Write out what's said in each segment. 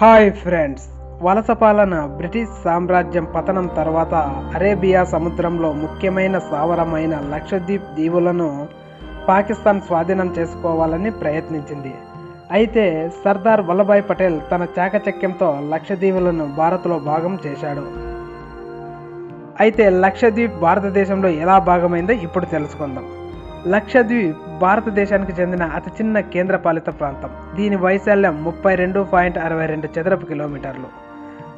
Hi friends. వలస పాలన British సామ్రాజ్యం పతనం తర్వాత అరేబియా సముద్రంలో ముఖ్యమైన స్థావరమైన లక్షద్వీప్ దీవులను పాకిస్తాన్ స్వాధీనం చేసుకోవాలని ప్రయత్నించింది. అయితే సర్దార్ వల్లభాయ్ పటేల్ తన చాకచక్యంతో లక్షద్వీపులను భారత్లో భాగం చేశాడు. అయితే లక్షద్వీప్ భారతదేశంలో ఎలా భాగమైందో ఇప్పుడు తెలుసుకుందాం. లక్షద్వీప్ భారతదేశానికి చెందిన అతి చిన్న కేంద్రపాలిత ప్రాంతం. దీని వైశాల్యం ముప్పై రెండు పాయింట్ అరవై రెండు చదరపు కిలోమీటర్లు.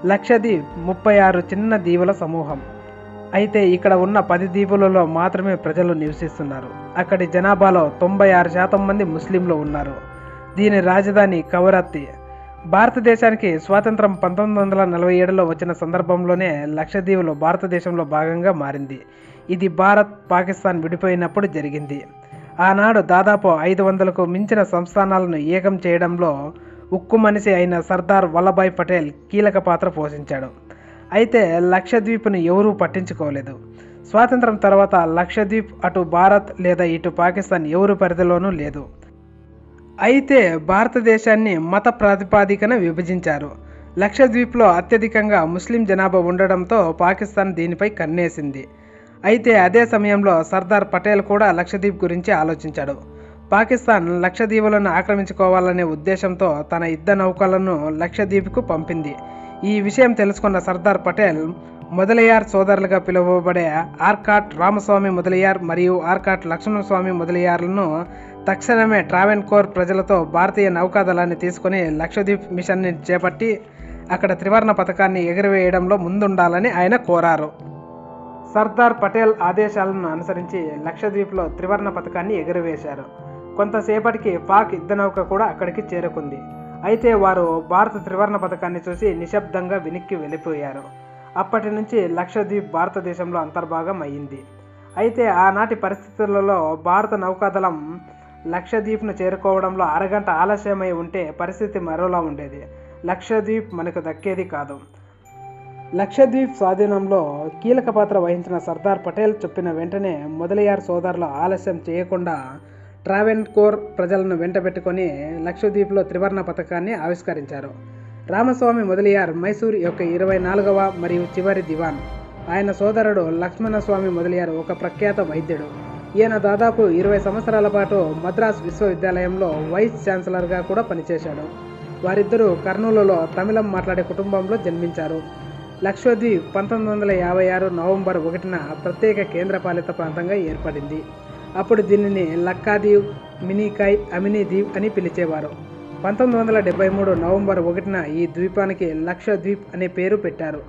లక్షద్వీప్ ముప్పై ఆరు చిన్న దీవుల సమూహం. అయితే ఇక్కడ ఉన్న పది దీవులలో మాత్రమే ప్రజలు నివసిస్తున్నారు. అక్కడి జనాభాలో తొంభై ఆరు శాతం మంది ముస్లింలు ఉన్నారు. దీని రాజధాని కవరత్తి భారతదేశానికి స్వాతంత్రం పంతొమ్మిది వందల నలభై ఏడులో వచ్చిన సందర్భంలోనే లక్షద్వీపులు భారతదేశంలో భాగంగా మారింది. ఇది భారత్ పాకిస్తాన్ విడిపోయినప్పుడు జరిగింది. ఆనాడు దాదాపు ఐదు వందలకు మించిన సంస్థానాలను ఏకం చేయడంలో ఉక్కు మనిషి అయిన సర్దార్ వల్లభాయ్ పటేల్ కీలక పాత్ర పోషించాడు. అయితే లక్షద్వీప్ను ఎవరూ పట్టించుకోలేదు. స్వాతంత్రం తర్వాత లక్షద్వీప్ అటు భారత్ లేదా ఇటు పాకిస్తాన్ ఎవరు పరిధిలోనూ లేదు. అయితే భారతదేశాన్ని మత ప్రాతిపాదికన విభజించారు. లక్షద్వీప్లో అత్యధికంగా ముస్లిం జనాభా ఉండడంతో పాకిస్తాన్ దీనిపై కన్నేసింది. అయితే అదే సమయంలో సర్దార్ పటేల్ కూడా లక్షద్వీప్ గురించి ఆలోచించాడు. పాకిస్తాన్ లక్షద్వీపులను ఆక్రమించుకోవాలనే ఉద్దేశంతో తన యుద్ధ నౌకలను లక్షద్వీప్కు పంపింది. ఈ విషయం తెలుసుకున్న సర్దార్ పటేల్ మొదలయ్యార్ సోదరులుగా పిలువబడే ఆర్కాట్ రామస్వామి మొదలయ్యార్ మరియు ఆర్కాట్ లక్ష్మణస్వామి మొదలయ్యార్లను తక్షణమే ట్రావెన్కోర్ ప్రజలతో భారతీయ నౌకాదళాన్ని తీసుకుని లక్షద్వీప్ మిషన్ని చేపట్టి అక్కడ త్రివర్ణ పథకాన్ని ఎగురవేయడంలో ముందుండాలని ఆయన కోరారు. సర్దార్ పటేల్ ఆదేశాలను అనుసరించి లక్షద్వీప్లో త్రివర్ణ పథకాన్ని ఎగురవేశారు. కొంతసేపటికి పాక్ యుద్ధ నౌక కూడా అక్కడికి చేరుకుంది. అయితే వారు భారత త్రివర్ణ పథకాన్ని చూసి నిశ్శబ్దంగా వెనక్కి వెళ్ళిపోయారు. అప్పటి నుంచి లక్షద్వీప్ భారతదేశంలో అంతర్భాగం అయ్యింది. అయితే ఆనాటి పరిస్థితులలో భారత నౌకాదళం లక్షద్వీప్ను చేరుకోవడంలో అరగంట ఆలస్యమై ఉంటే పరిస్థితి మరోలా ఉండేది. లక్షద్వీప్ మనకు దక్కేది కాదు. లక్షద్వీప్ స్వాధీనంలో కీలక పాత్ర వహించిన సర్దార్ పటేల్ చెప్పిన వెంటనే మొదలయ్యారు సోదరులు ఆలస్యం చేయకుండా ట్రావెన్కోర్ ప్రజలను వెంటబెట్టుకొని లక్షద్వీప్లో త్రివర్ణ పథకాన్ని ఆవిష్కరించారు. రామస్వామి మొదలియార్ మైసూర్ యొక్క ఇరవై నాలుగవ మరియు చివరి దివాన్. ఆయన సోదరుడు లక్ష్మణస్వామి మొదలియార్ ఒక ప్రఖ్యాత వైద్యుడు. ఈయన దాదాపు ఇరవై సంవత్సరాల పాటు మద్రాస్ విశ్వవిద్యాలయంలో వైస్ ఛాన్సలర్గా కూడా పనిచేశాడు. వారిద్దరూ కర్నూలులో తమిళం మాట్లాడే కుటుంబంలో జన్మించారు. లక్షద్వీప్ పంతొమ్మిది వందల యాభై ఆరు నవంబర్ ఒకటిన ప్రత్యేక కేంద్రపాలిత ప్రాంతంగా ఏర్పడింది. అప్పుడు దీనిని లక్కాదీవ్ మినీకాయ్ అమినీ దీవ్ అని పిలిచేవారు. పంతొమ్మిది వందల డెబ్బై మూడు నవంబర్ ఒకటిన ఈ ద్వీపానికి లక్షద్వీప్ అనే పేరు పెట్టారు.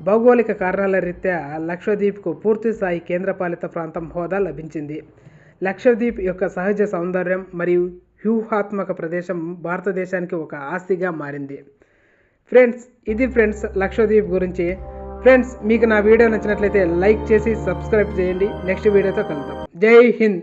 భౌగోళిక కారణాల రీత్యా లక్షద్వీప్కు పూర్తి స్థాయి కేంద్రపాలిత ప్రాంతం హోదా లభించింది. లక్షద్వీప్ యొక్క సహజ సౌందర్యం మరియు వ్యూహాత్మక ప్రదేశం భారతదేశానికి ఒక ఆస్తిగా మారింది. ఫ్రెండ్స్ ఇది ఫ్రెండ్స్ లక్షద్వీప్ గురించి. ఫ్రెండ్స్ మీకు నా వీడియో నచ్చినట్లయితే లైక్ చేసి సబ్స్క్రైబ్ చేయండి. నెక్స్ట్ వీడియోతో కలుద్దాం. జై హింద్!